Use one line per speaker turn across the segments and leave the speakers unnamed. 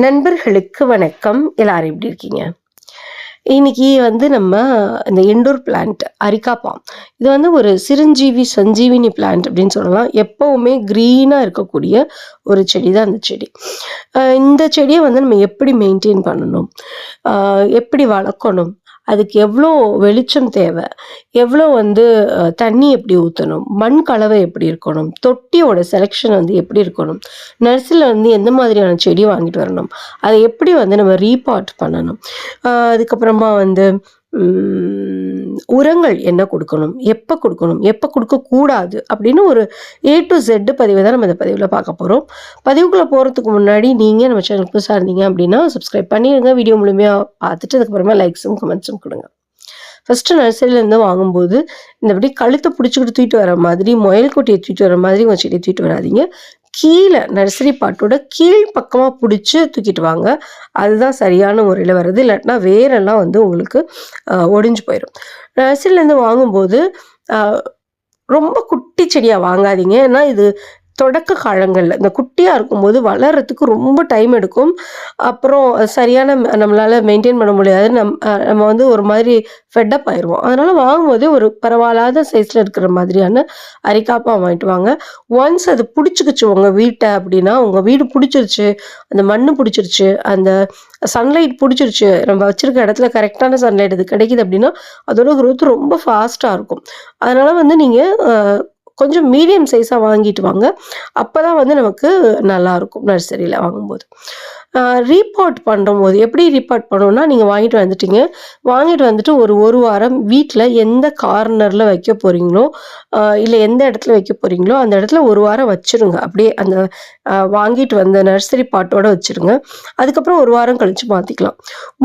நண்பர்களுக்கு வணக்கம். எல்லாரும் எப்படி இருக்கீங்க? இன்னைக்கு வந்து நம்ம இந்த இண்டோர் பிளான்ட் அரிக்காப்பாம். இது வந்து ஒரு சிரஞ்சீவி சஞ்சீவினி பிளான்ட் அப்படின்னு சொல்லலாம். எப்பவுமே க்ரீனாக இருக்கக்கூடிய ஒரு செடி தான் அந்த செடி இந்த செடியை வந்து நம்ம எப்படி மெயின்டைன் பண்ணணும்? எப்படி வளர்க்கணும்? அதுக்கு எவ்வளோ வெளிச்சம் தேவை? எவ்வளோ வந்து தண்ணி எப்படி ஊற்றணும் மண் கலவை எப்படி இருக்கணும்? தொட்டியோட செலெக்ஷன் வந்து எப்படி இருக்கணும்? நர்சரியில் வந்து எந்த மாதிரியான செடி வாங்கிட்டு வரணும்? அதை எப்படி வந்து நம்ம ரீபாட் பண்ணணும்? அதுக்கப்புறமா வந்து உரங்கள் என்ன கொடுக்கணும்? எப்போ கொடுக்கணும்? எப்போ கொடுக்கக்கூடாது? அப்படின்னு ஒரு ஏ டு ஜெட்டு பதிவை தான் நம்ம இந்த பதிவில் பார்க்க போகிறோம் பதிவுக்குள்ளே போகிறதுக்கு முன்னாடி நீங்கள் நம்ம சேனலுக்கு புதுசாக இருந்தீங்க அப்படின்னா சப்ஸ்கிரைப் பண்ணிடுங்க வீடியோ முழுமையாக பார்த்துட்டு அதுக்கப்புறமா லைக்ஸும் கமெண்ட்ஸும் கொடுங்க. ஃபஸ்ட்டு நர்சரியிலேருந்து வாங்கும்போது இந்த கழுத்தை பிடிச்சிக்கிட்டு தூக்கிட்டு வர மாதிரி முயல் கொட்டியை தூக்கிட்டு வர மாதிரி உங்கள் செடியை தூக்கிட்டு வராதீங்க. கீழே நர்சரி பாட்டோட கீழ் பக்கமாக பிடிச்சி தூக்கிட்டு வாங்க. அதுதான் சரியான முறையில் வருது இல்லாட்டினா வேரெல்லாம் வந்து உங்களுக்கு ஒடிஞ்சு போயிடும் நர்சரிலேருந்து வாங்கும்போது ரொம்ப குட்டி செடியாக வாங்காதீங்க. ஏன்னா இது தொடக்க காலங்களில் இந்த குட்டியாக இருக்கும்போது வளர்கிறதுக்கு ரொம்ப டைம் எடுக்கும். அப்புறம் சரியான நம்மளால் மெயின்டைன் பண்ண முடியாது. நம் நம்ம வந்து ஒரு மாதிரி ஃபெட்டப் ஆயிடுவோம் அதனால் வாங்கும்போதே ஒரு பரவாயில்லாத சைஸில் இருக்கிற மாதிரியான அரிக்காப்பாக வாங்கிட்டு வாங்க. ஒன்ஸ் அது பிடிச்சிக்கிச்சு உங்கள் வீட்டை அப்படின்னா உங்கள் வீடு பிடிச்சிருச்சு அந்த மண் பிடிச்சிருச்சு அந்த சன்லைட் பிடிச்சிருச்சு நம்ம வச்சுருக்க இடத்துல கரெக்டான சன்லைட் அது கிடைக்குது அப்படின்னா அதோட க்ரோத் ரொம்ப ஃபாஸ்ட்டாக இருக்கும். அதனால் வந்து நீங்கள் கொஞ்சம் மீடியம் சைஸாக வாங்கிட்டு வாங்க. அப்போ தான் வந்து நமக்கு நல்லா இருக்கும். நர்சரியில் வாங்கும்போது. ரீபாட் பண்ணும்போது எப்படி ரீபாட் பண்ணணும்னா நீங்கள் வாங்கிட்டு வந்துட்டீங்க. வாங்கிட்டு வந்துட்டு ஒரு ஒரு வாரம் வீட்டில் எந்த கார்னரில் வைக்க போகிறீங்களோ இல்லை எந்த இடத்துல வைக்க போகிறீங்களோ அந்த இடத்துல ஒரு வாரம் வச்சிருங்க. அப்படியே அந்த வாங்கிட்டு வந்த நர்சரி பாட்டோட வச்சிருங்க. அதுக்கப்புறம் ஒரு வாரம் கழித்து மாற்றிக்கலாம்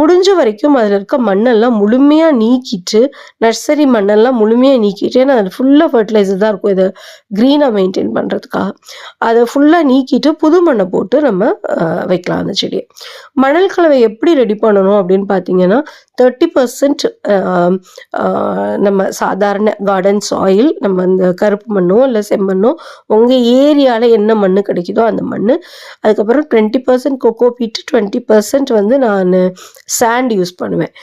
முடிஞ்ச வரைக்கும் அதில் இருக்க மண்ணெல்லாம் முழுமையாக நீக்கிட்டு நர்சரி மண்ணெல்லாம் முழுமையாக நீக்கிட்டு ஏன்னா அது ஃபுல்லாக ஃபர்டிலைசர் தான் இருக்கும். இதை க்ரீனாக மெயின்டைன் பண்ணுறதுக்காக அதை ஃபுல்லாக நீக்கிட்டு புது மண்ணை போட்டு நம்ம வைக்கலாம் அந்த செடியை மணல் கலவை எப்படி ரெடி பண்ணணும் அப்படின்னு பார்த்தீங்கன்னா தேர்ட்டி பர்சன்ட் நம்ம சாதாரண கார்டன் சாயில் நம்ம இந்த கருப்பு மண்ணோ இல்லை செம்மண்ணோ உங்கள் ஏரியாவில் என்ன மண் கிடைக்குதோ அந்த மண் அதுக்கப்புறம் twenty percent cocoa peat twenty percent வந்து நான் சாண்ட் யூஸ் பண்ணுவேன்.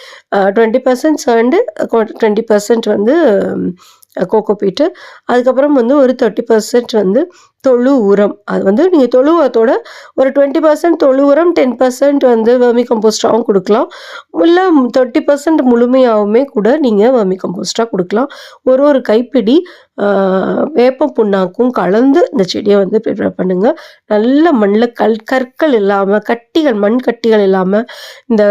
Twenty percent sand twenty percent வந்து கோகோ பீட்டு அதுக்கப்புறம் வந்து ஒரு தேர்ட்டி பர்சன்ட் வந்து தொழு உரம். அது வந்து நீங்கள் தொழு உரத்தோட ஒரு டுவெண்ட்டி பர்சன்ட் தொழு உரம் டென் பர்சன்ட் வந்து வர்மி கம்போஸ்டாகவும் கொடுக்கலாம். இல்லை தேர்ட்டி பர்சன்ட் முழுமையாகவுமே கூட நீங்கள் வர்மி கம்போஸ்டாக கொடுக்கலாம். ஒரு ஒரு கைப்பிடி வேப்பம் வேப்ப புண்ணாக்கும் கலந்து இந்த செடியை வந்து ப்ரிப்பேர் பண்ணுங்கள் நல்ல மண்ணில் கல் கற்கள் இல்லாமல் கட்டிகள் மண் கட்டிகள் இல்லாமல் இந்த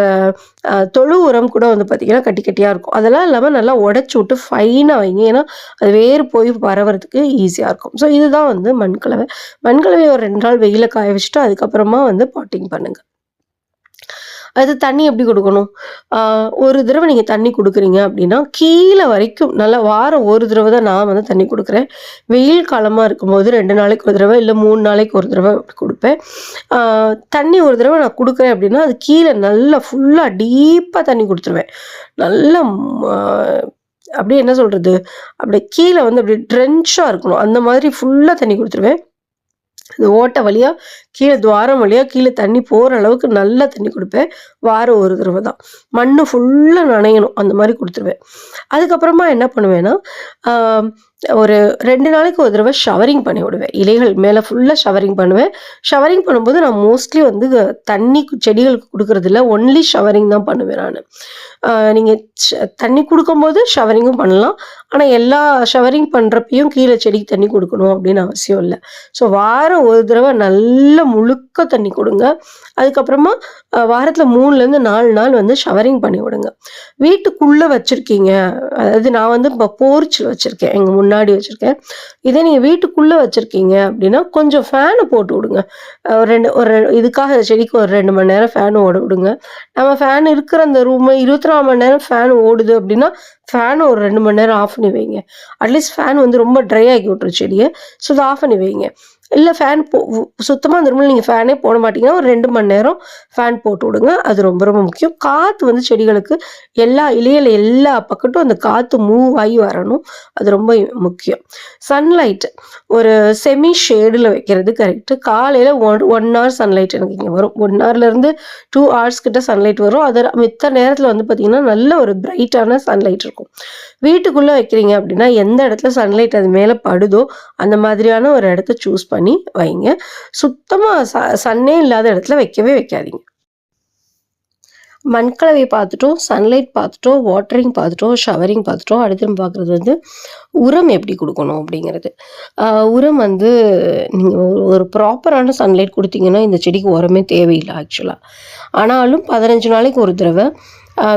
தொழு உரம் கூட வந்து பார்த்திங்கன்னா கட்டி கட்டியாக இருக்கும். அதெல்லாம் இல்லாமல் நல்லா உடச்சி விட்டு ஃபைனாக வைங்க. ஏன்னா அது வேறு போய் பரவறதுக்கு ஈஸியாக இருக்கும். ஸோ இதுதான் வந்து மண்கலவை. மண்கலவையை ஒரு ரெண்டு நாள் வெயில காய வச்சுட்டு அதுக்கப்புறமா வந்து பாட்டிங் பண்ணுங்கள் அது தண்ணி எப்படி கொடுக்கணும்? ஒரு தடவை நீங்கள் தண்ணி கொடுக்குறீங்க அப்படின்னா கீழே வரைக்கும் நல்லா வாரம் ஒரு தடவை தான் நான் வந்து தண்ணி கொடுக்குறேன். வெயில் காலமாக இருக்கும்போது ரெண்டு நாளைக்கு ஒரு தடவை இல்லை மூணு நாளைக்கு ஒரு தடவை அப்படி கொடுப்பேன் தண்ணி ஒரு தடவை நான் கொடுக்குறேன் அப்படின்னா அது கீழே நல்லா ஃபுல்லாக டீப்பாக தண்ணி கொடுத்துருவேன். நல்லா அப்படியே என்ன சொல்கிறது அப்படியே கீழே வந்து அப்படியே ட்ரென்ச்சாக இருக்கணும். அந்த மாதிரி ஃபுல்லாக தண்ணி கொடுத்துருவேன். இந்த ஓட்டை வழியாக கீழே துவாரம் வழியாக கீழே தண்ணி போகிற அளவுக்கு நல்லா தண்ணி கொடுப்பேன். வாரம் ஒரு தடவை தான். மண் ஃபுல்லாக நனையணும். அந்த மாதிரி கொடுத்துருவேன். அதுக்கப்புறமா என்ன பண்ணுவேன்னா ஒரு ரெண்டு நாளைக்கு ஒரு தடவை ஷவரிங் பண்ணி விடுவேன் இலைகள் மேலே ஃபுல்லாக ஷவரிங் பண்ணுவேன். ஷவரிங் பண்ணும்போது நான் மோஸ்ட்லி வந்து தண்ணி செடிகளுக்கு கொடுக்குறதில்ல ஒன்லி ஷவரிங் தான் பண்ணுவேன் நான். நீங்கள் தண்ணி கொடுக்கும்போது ஷவரிங்கும் பண்ணலாம். ஆனால் எல்லா ஷவரிங் பண்ணுறப்பையும் கீழே செடிக்கு தண்ணி கொடுக்கணும் அப்படின்னு அவசியம் இல்லை. ஸோ வாரம் ஒரு தடவை நல்ல முழுக்க தண்ணி கொடுங்க. அதுக்கப்புறமா வாரத்தில் மூணுலேருந்து நாலு நாள் வந்து ஷவரிங் பண்ணி விடுங்க. வீட்டுக்குள்ளே வச்சுருக்கீங்க. அதாவது நான் வந்து இப்போ போர்ச்சில் வச்சுருக்கேன். எங்கள் முன்னாடி முன்னாடி வச்சுருக்கேன். இதே நீங்கள் வீட்டுக்குள்ளே வச்சுருக்கீங்க அப்படின்னா கொஞ்சம் ஃபேனை போட்டு விடுங்க. ஒரு ரெண்டு ஒரு இதுக்காக செடிக்கு ஒரு ரெண்டு மணி நேரம் ஃபேன் ஓட விடுங்க. நம்ம ஃபேன் இருக்கிற அந்த ரூமு இருபத்தி நாலு மணி நேரம் ஃபேன் ஓடுது அப்படின்னா ஃபேனை ஒரு ரெண்டு மணி நேரம் ஆஃப் பண்ணி வைங்க. அட்லீஸ்ட் ஃபேன் வந்து ரொம்ப ட்ரை ஆகி விட்டுரு செடியை. ஸோ அதை ஆஃப் பண்ணி வைங்க. இல்லை ஃபேன் போ சுத்தமாக அந்த ரூமில் நீங்கள் ஃபேனே போட மாட்டீங்கன்னா ஒரு ரெண்டு மணி நேரம் ஃபேன் போட்டு விடுங்க. அது ரொம்ப ரொம்ப முக்கியம். காற்று வந்து செடிகளுக்கு எல்லா இலையில எல்லா பக்கட்டும் அந்த காற்று மூவ் ஆகி வரணும். அது ரொம்ப முக்கியம். சன்லைட் ஒரு செமி ஷேடில் வைக்கிறது கரெக்டு காலையில் ஒன் ஒன் ஹவர் சன்லைட் எனக்கு இங்கே வரும். ஒன் ஹவர்லேருந்து டூ ஹவர்ஸ் கிட்ட சன்லைட் வரும். அது மித்த நேரத்தில் வந்து பார்த்திங்கன்னா நல்ல ஒரு பிரைட்டான சன்லைட் இருக்கும். வீட்டுக்குள்ளே வைக்கிறீங்க அப்படின்னா எந்த இடத்துல சன்லைட் அது மேலே படுதோ அந்த மாதிரியான ஒரு இடத்த சூஸ் பண்ணி வைங்க. சுத்தமாக ச சன்னே இல்லாத இடத்துல வைக்கவே வைக்காதீங்க. மண்கலவை பார்த்துட்டோம் சன்லைட் பார்த்துட்டோம் வாட்டரிங் பார்த்துட்டோம் ஷவரிங் பார்த்துட்டோம். அடுத்து நம்ம பார்க்குறது வந்து உரம் எப்படி கொடுக்கணும் அப்படிங்கிறது. உரம் வந்து நீங்கள் ஒரு ப்ராப்பரான சன்லைட் கொடுத்தீங்கன்னா இந்த செடிக்கு உரமே தேவையில்லை ஆக்சுவலாக ஆனாலும் பதினஞ்சு நாளைக்கு ஒரு தடவை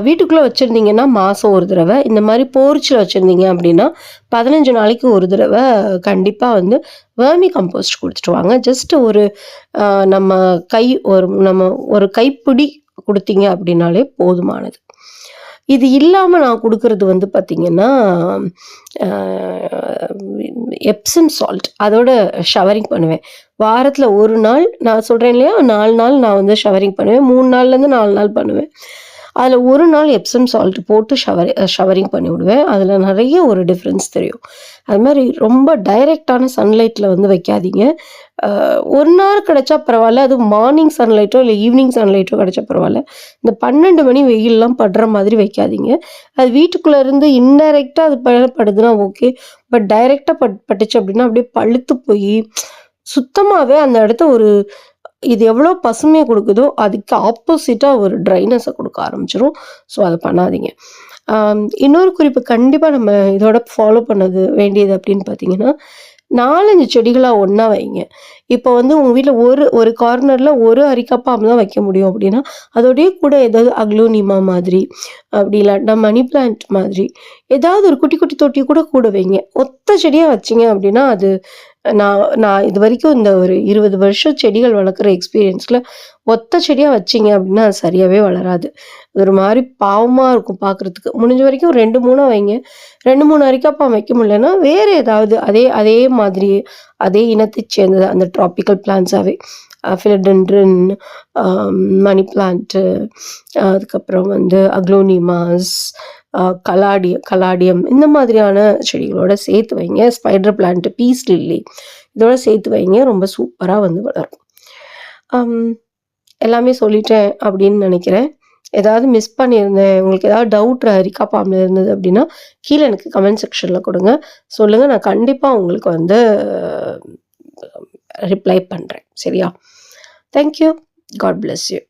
வீட்டுக்குள்ளே வச்சுருந்தீங்கன்னா மாதம் ஒரு தடவை. இந்த மாதிரி போர்ச்சில் வச்சுருந்தீங்க அப்படின்னா பதினஞ்சு நாளைக்கு ஒரு தடவை கண்டிப்பாக வந்து வேர்மி கம்போஸ்ட் கொடுத்துட்டு வாங்க. ஜஸ்ட் ஒரு நம்ம கை ஒரு நம்ம ஒரு கைப்பிடி கொடுத்தீங்க அப்படின்னாலே போதுமானது. இது இல்லாமல் நான் கொடுக்கறது வந்து பார்த்திங்கன்னா எப்சம் சால்ட் அதோட ஷவரிங் பண்ணுவேன். வாரத்தில் ஒரு நாள் நான் சொல்கிறேன் இல்லையா? நாலு நாள் நான் வந்து ஷவரிங் பண்ணுவேன். மூணு நாள்லேருந்து நாலு நாள் பண்ணுவேன். அதில் ஒரு நாள் எப்சம் சால்ட் போட்டு ஷவர் ஷவரிங் பண்ணி விடுவேன் அதில் நிறைய ஒரு டிஃப்ரென்ஸ் தெரியும். அது மாதிரி ரொம்ப டைரெக்டான சன்லைட்டில் வந்து வைக்காதீங்க. ஒரு நாள் கிடைச்சா பரவாயில்ல. அது மார்னிங் சன்லைட்டோ இல்லை ஈவினிங் சன்லைட்டோ கிடைச்சா பரவாயில்ல. இந்த பன்னெண்டு மணி வெயிலெலாம் படுற மாதிரி வைக்காதீங்க. அது வீட்டுக்குள்ளே இருந்து இன்டைரக்டாக அது படுதுன்னா ஓகே பட் டைரெக்டாக பட் பட்டுச்சு அப்படின்னா அப்படியே பழுத்து போய் சுத்தமாகவே அந்த இடத்த ஒரு இது எவ்வளோ பசுமையை கொடுக்குதோ அதுக்கு ஆப்போசிட்டாக ஒரு ட்ரைனஸை கொடுக்க ஆரம்பிச்சிடும் ஸோ அதை பண்ணாதீங்க. இன்னொரு குறிப்பு கண்டிப்பாக நம்ம இதோட ஃபாலோ பண்ணது வேண்டியது அப்படின்னு பார்த்தீங்கன்னா நாலஞ்சு செடிகளாக ஒன்றா வைங்க. இப்போ வந்து உங்கள் வீட்டில் ஒரு ஒரு கார்னரில் ஒரு அரிக்காப்பாம்பு தான் வைக்க முடியும் அப்படின்னா அதோடய கூட ஏதாவது அக்லோனிமா மாதிரி அப்படி இல்லாட்டா மணி பிளான்ட் மாதிரி ஏதாவது ஒரு குட்டி குட்டி தொட்டி கூட கூட வைங்க. ஒத்த செடியாக வச்சிங்க அப்படின்னா அது நான் நான் இது வரைக்கும் இந்த ஒரு இருபது வருஷம் செடிகள் வளர்க்குற எக்ஸ்பீரியன்ஸில் ஒத்த செடியாக வச்சிங்க அப்படின்னா அது சரியாகவே வளராது. ஒரு மாதிரி பாவமாக இருக்கும் பார்க்குறதுக்கு முடிஞ்ச வரைக்கும் ரெண்டு மூணாக வைங்க. ரெண்டு மூணு அரிக்காப்பா வைக்க முடியலன்னா வேறு ஏதாவது அதே அதே மாதிரி அதே இனத்தை சேர்ந்தது அந்த ட்ராபிக்கல் பிளான்ஸாகவே ஃபிலடென்ட்ரன் மணி பிளான்ட்டு அதுக்கப்புறம் வந்து அக்ளோனிமாஸ் கலாடிய கலாடியம் இந்த மாதிரியான செடிகளோட சேர்த்து வைங்க. ஸ்பைடர் பிளான்ட்டு பீஸ் லில்லி இதோட சேர்த்து வைங்க. ரொம்ப சூப்பராக வந்து வளரும். எல்லாமே சொல்லிட்டேன் அப்படின்னு நினைக்கிறேன். ஏதாவது மிஸ் பண்ணியிருந்தேன் உங்களுக்கு ஏதாவது டவுட் ஹரிக்கா பாம்பில் இருந்தது அப்படின்னா கீழே எனக்கு கமெண்ட் செக்ஷனில் கொடுங்க. சொல்லுங்கள் நான் கண்டிப்பாக உங்களுக்கு வந்து ரிப்ளை பண்ணுறேன் சரியா? Thank you God bless you